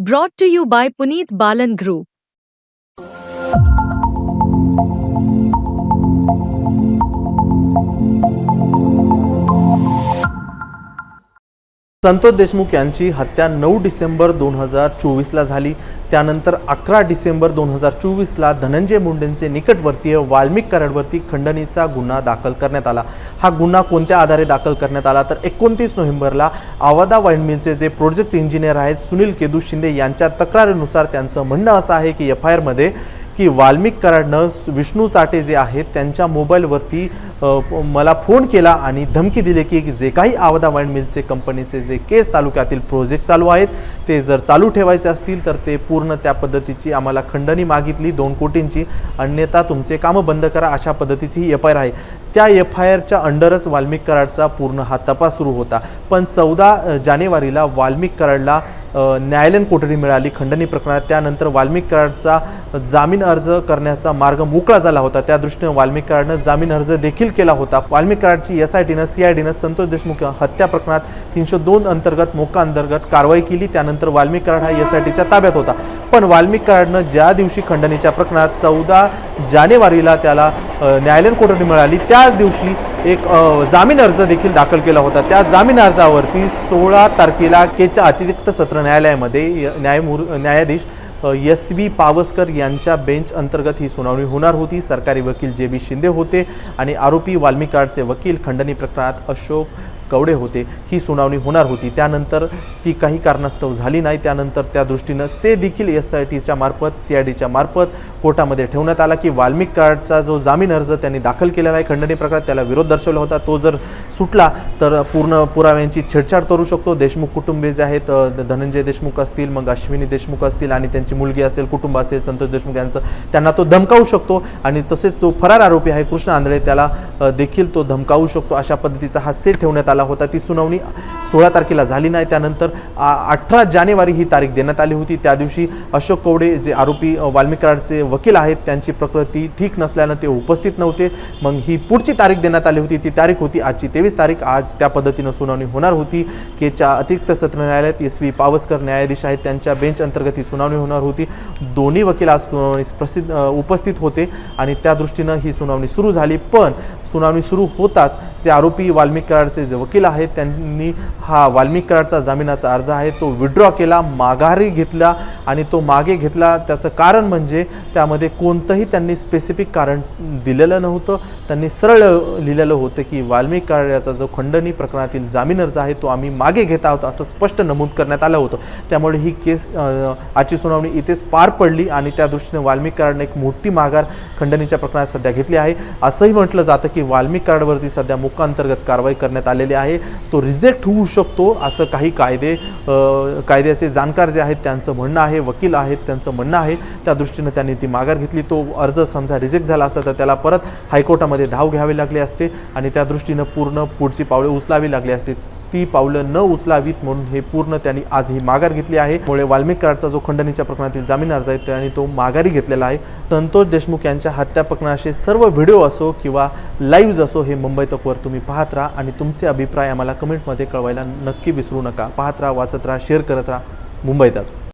Brought to you by Puneet Balan Group. Santosh Deshmukh यांची हत्या नऊ डिसेंबर दोन हजार चोवीसला झाली. त्यानंतर अकरा डिसेंबर दोन हजार चोवीसला धनंजय मुंडेंचे निकटवर्तीय वाल्मिक कराडवरती खंडणीचा गुन्हा दाखल करण्यात आला. हा गुन्हा कोणत्या आधारे दाखल करण्यात आला? तर एकोणतीस नोव्हेंबरला आवादा वाईन मिलचे जे प्रोजेक्ट इंजिनियर आहेत सुनील केदू शिंदे यांच्या तक्रारीनुसार त्यांचं म्हणणं असं आहे की एफ आय आरमध्ये की वाल्मिक कराडनं विष्णू चाटे जे आहेत त्यांच्या मोबाईलवरती मला फोन केला आणि धमकी दिली की जे काही आवदा वाईन मिलचे कंपनीचे जे केस तालुक्यातील प्रोजेक्ट चालू आहेत ते जर चालू ठेवायचे असतील तर ते पूर्ण त्या पद्धतीची आम्हाला खंडणी मागितली दोन कोटींची. अन्यथा तुमचे कामं बंद करा अशा पद्धतीची ही एफ आय आर आहे. त्या एफ आय आरच्या अंडरच वाल्मिक कराडचा पूर्ण हा तपास सुरू होता. पण चौदा जानेवारीला वाल्मिक कराडला न्यायालयीन कोठडी मिळाली खंडणी प्रकरणात त्यानंतर वाल्मिक कराडचा जामीन अर्ज करण्याचा मार्ग मोकळा झाला होता. त्या दृष्टीनं वाल्मिक कराडनं जामीन अर्ज देखील केला होता. वाल्मिक कराडची एस आय टीनं सी आय डीनं संतोष देशमुख हत्या प्रकरणात तीनशे दोन अंतर्गत मोका अंतर्गत कारवाई केली. त्यानंतर वाल्मिक कराड हा एस आय टीच्या ताब्यात होता. पण वाल्मिक कराडनं ज्या दिवशी खंडणीच्या प्रकरणात चौदा जानेवारीला त्याला न्यायालयीन कोठडी मिळाली त्याच दिवशी एक जामीन अर्ज देखील दाखल केला होता. त्या जामीन अर्जावरती सोळा तारखेला केच्या अतिरिक्त सत्र न्यायालयामध्ये न्यायमूर न्यायाधीश एस व्ही पावसकर यांच्या बेंच अंतर्गत ही सुनावणी होणार होती. सरकारी वकील जे बी शिंदे होते आणि आरोपी वाल्मिकाडचे वकील खंडणी प्रकरणात अशोक कवडे होते ही सुनावणी होणार होती. त्यानंतर ती काही कारणास्तव झाली नाही. त्यानंतर त्या दृष्टीनं से देखील एस आय टीच्या मार्फत सी आय डीच्या मार्फत कोर्टामध्ये ठेवण्यात आला की वाल्मिक कार्डचा जो जामीन अर्ज त्यांनी दाखल केलेला आहे खंडणी प्रकरणात त्याला विरोध दर्शवला होता. तो जर सुटला तर पूर्ण पुराव्यांची छेडछाड करू शकतो. देशमुख कुटुंबे जे आहेत धनंजय देशमुख असतील मग अश्विनी देशमुख असतील आणि त्यांची मुलगी असेल कुटुंब असेल संतोष देशमुख यांचं त्यांना तो धमकावू शकतो. आणि तसेच तो फरार आरोपी आहे कृष्ण आंधळे त्याला देखील तो धमकावू शकतो. अशा पद्धतीचा हा सेट ठेवण्यात आला. होता. ती सुनावणी सोळा तारखेला झाली नाही. त्यानंतर अठरा जानेवारी ही तारीख देण्यात आली होती. त्या दिवशी अशोक कवडे जे आरोपी वाल्मिकराडचे वकील आहेत त्यांची प्रकृती ठीक नसल्यानं ते उपस्थित नव्हते. मग ही पुढची तारीख देण्यात आली होती. ती तारीख होती आजची तेवीस तारीख. आज त्या पद्धतीनं सुनावणी होणार होती. केच्या अतिरिक्त सत्र न्यायालयात एस व्ही पावसकर न्यायाधीश आहेत. त्यांच्या बेंच अंतर्गत ही सुनावणी होणार होती. दोन्ही वकील आज सुनावणीस प्रसिद्ध उपस्थित होते आणि त्या दृष्टीनं ही सुनावणी सुरू झाली. पण सुनावणी सुरू होताच जे आरोपी वाल्मिक कराडचे जे वकील आहेत त्यांनी हा वाल्मिक कराडचा जामिनाचा अर्ज आहे तो विड्रॉ केला माघारी घेतला आणि तो मागे घेतला. त्याचं कारण म्हणजे त्यामध्ये कोणतंही त्यांनी स्पेसिफिक कारण दिलेलं नव्हतं. त्यांनी सरळ लिहिलेलं होतं की वाल्मिक कराडाचा जो खंडणी प्रकरणातील जामीन अर्ज आहे तो आम्ही मागे घेत आहोत असं स्पष्ट नमूद करण्यात आलं होतं. त्यामुळे ही केस आजची सुनावणी इथेच पार पडली आणि त्या दृष्टीने वाल्मिक कराडने एक मोठी माघार खंडणीच्या प्रकरणात सध्या घेतली आहे. असंही म्हटलं जातं की वाल्मिक कराडवरती सध्या मुकांतर्गत कारवाई करण्यात आलेली आहे आहे तो रिजेक्ट होऊ शकतो असं काही कायदे कायद्याचे जाणकार जे आहेत त्यांचं म्हणणं आहे वकील आहेत त्यांचं म्हणणं आहे. त्या दृष्टीनं त्यांनी ती माघार घेतली. तो अर्ज समजा रिजेक्ट झाला असता तर त्याला परत हायकोर्टामध्ये धाव घ्यावी लागली असते आणि त्या दृष्टीनं पूर्ण पुढची पावले उचलावी लागली असते. ती पावलं न उचलावीत म्हणून हे पूर्ण त्यांनी आज ही माघार घेतली आहे. त्यामुळे वाल्मिक जो खंडणीच्या प्रकरणातील जामीन अर्ज आहे त्यांनी तो माघारी घेतलेला आहे. संतोष देशमुख यांच्या हत्या प्रकरणाचे सर्व व्हिडिओ असो किंवा लाईव्ह असो हे मुंबई तकवर तुम्ही पाहत राहा आणि तुमचे अभिप्राय आम्हाला कमेंटमध्ये कळवायला नक्की विसरू नका. पाहत राहा वाचत राहा शेअर करत राहा. मुंबईतात